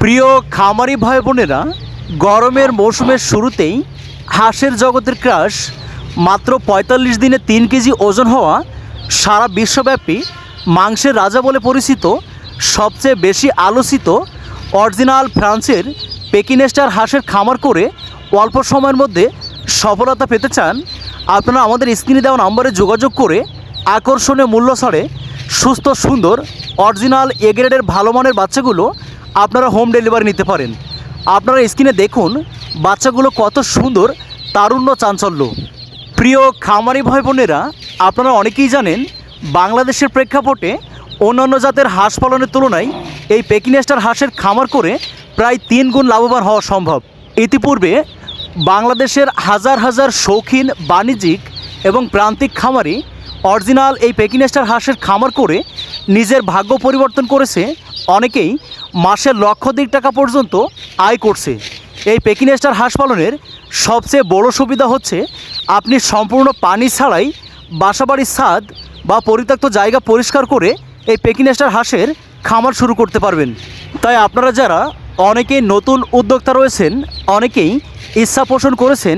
প্রিয় খামারি ভাই বোনেরা, গরমের মৌসুমের শুরুতেই হাঁসের জগতের ক্রাশ, মাত্র পঁয়তাল্লিশ দিনে তিন কেজি ওজন হওয়া সারা বিশ্বব্যাপী মাংসের রাজা বলে পরিচিত সবচেয়ে বেশি আলোচিত অরিজিনাল ফ্রান্সের পেকিনেস্টার হাঁসের খামার করে অল্প সময়ের মধ্যে সফলতা পেতে চান, আপনারা আমাদের স্ক্রিনে দেওয়া নম্বরে যোগাযোগ করে আকর্ষণীয় মূল্য ছাড়ে সুস্থ, সুন্দর, অরিজিনাল এগ্রেডের ভালো মানের বাচ্চাগুলো আপনারা হোম ডেলিভারি নিতে পারেন। আপনারা স্ক্রিনে দেখুন, বাচ্চাগুলো কত সুন্দর, তারুণ্য, চাঞ্চল্য। প্রিয় খামারি ভাই বোনেরা, আপনারা অনেকেই জানেন, বাংলাদেশের প্রেক্ষাপটে অন্যান্য জাতের হাঁস পালনের তুলনায় এই পেকিনেস্টার হাঁসের খামার করে প্রায় তিন গুণ লাভবান হওয়া সম্ভব। ইতিপূর্বে বাংলাদেশের হাজার হাজার শৌখিন, বাণিজ্যিক এবং প্রান্তিক খামারি অরিজিনাল এই পেকিনেস্টার হাঁসের খামার করে নিজের ভাগ্য পরিবর্তন করেছে, অনেকেই মাসে লক্ষাধিক টাকা পর্যন্ত আয় করছে। এই পেকিনেস্টার হাঁস পালনের সবচেয়ে বড় সুবিধা হচ্ছে, আপনি সম্পূর্ণ পানি ছাড়াই বাসাবাড়ির ছাদ বা পরিত্যক্ত জায়গা পরিষ্কার করে এই পেকিনেস্টার হাঁসের খামার শুরু করতে পারবেন। তাই আপনারা যারা অনেকেই নতুন উদ্যোক্তা রয়েছেন, অনেকেই ইচ্ছা পোষণ করেছেন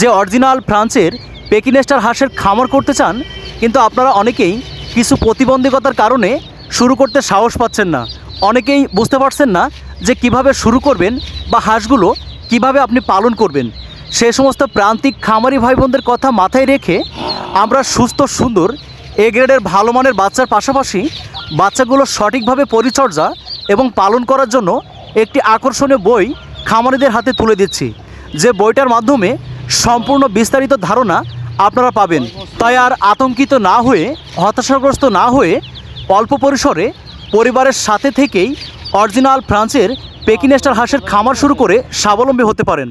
যে অরিজিনাল ফ্রান্সের পেকিনেস্টার হাঁসের খামার করতে চান, কিন্তু আপনারা অনেকেই কিছু প্রতিবন্ধকতার কারণে শুরু করতে সাহস পাচ্ছেন না। অনেকেই বুঝতে পারছেন না যে কীভাবে শুরু করবেন বা হাঁসগুলো কীভাবে আপনি পালন করবেন। সে সমস্ত প্রান্তিক খামারি ভাই বোনদের কথা মাথায় রেখে আমরা সুস্থ, সুন্দর, এ গ্রেডের ভালো মানের বাচ্চার পাশাপাশি বাচ্চাগুলো সঠিকভাবে পরিচর্যা এবং পালন করার জন্য একটি আকর্ষণীয় বই খামারিদের হাতে তুলে দিচ্ছি। যে বইটার মাধ্যমে সম্পূর্ণ বিস্তারিত ধারণা আপনারা পাবেন। তাই আর আতঙ্কিত না হয়ে, হতাশাগ্রস্ত না হয়ে অল্প পরিসরে পরিবারের সাথে থেকেই অরিজিনাল ফ্রান্সের পেকিনেস্টার হাঁসের খামার শুরু করে স্বাবলম্বী হতে পারেন।